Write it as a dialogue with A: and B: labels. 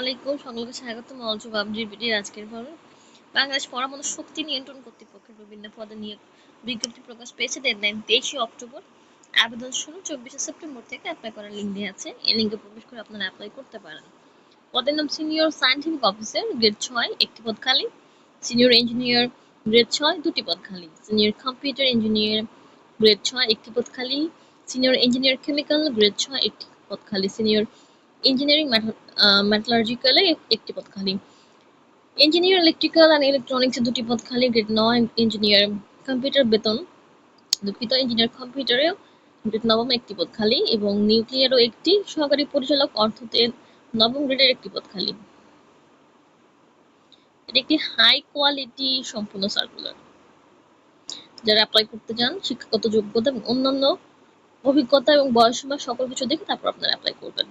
A: আলাইকুম। সকলকে স্বাগত মলজ বাবজির বিটির আজকের পর্ব। বাংলাদেশ পরমাণু শক্তি নিয়ন্ত্রণ কর্তৃপক্ষের বিভিন্ন পদে নিয়োগ বিজ্ঞপ্তি প্রকাশ পেয়েছে। ডেডলাইন তেইশে অক্টোবর। আবেদন শুরু চব্বিশে সেপ্টেম্বর থেকে অ্যাপ্লাই করার লিঙ্ক দেওয়া আছে। এই লিঙ্কে প্রবেশ করে আপনারা অ্যাপ্লাই করতে পারেন। পদের নাম সিনিয়র সায়েন্টিফিক অফিসার গ্রেড ছয়, একটি পদ খালি। সিনিয়র ইঞ্জিনিয়ার গ্রেড ছয়, দুটি পদ খালি। সিনিয়র কম্পিউটার ইঞ্জিনিয়ার গ্রেড ছয়, একটি পদ খালি। সিনিয়র ইঞ্জিনিয়ার কেমিক্যাল গ্রেড ছয়, একটি পদ খালি। সিনিয়র ইঞ্জিনিয়ারিং মেটালার্জিক্যালে একটি পদ খালি। ইঞ্জিনিয়ার ইলেকট্রিক্যাল অ্যান্ড ইলেকট্রনিক্সে দুটি পদ খালি গ্রেড নয় ইঞ্জিনিয়ার কম্পিউটার বেতন। দুঃখিত ইঞ্জিনিয়ার কম্পিউটারেও গ্রেড নবম একটি পদ খালি এবং নিউক্লিয়ারও একটি সহকারী পরিচালক অর্থতে নবম গ্রেডের একটি পদ খালি। একটি হাই কোয়ালিটি সম্পূর্ণ সার্কুলার যারা অ্যাপ্লাই করতে চান, শিক্ষাগত যোগ্যতা এবং অন্যান্য অভিজ্ঞতা এবং বয়স সীমা সকল কিছু দেখে তারপর আপনারা অ্যাপ্লাই করবেন।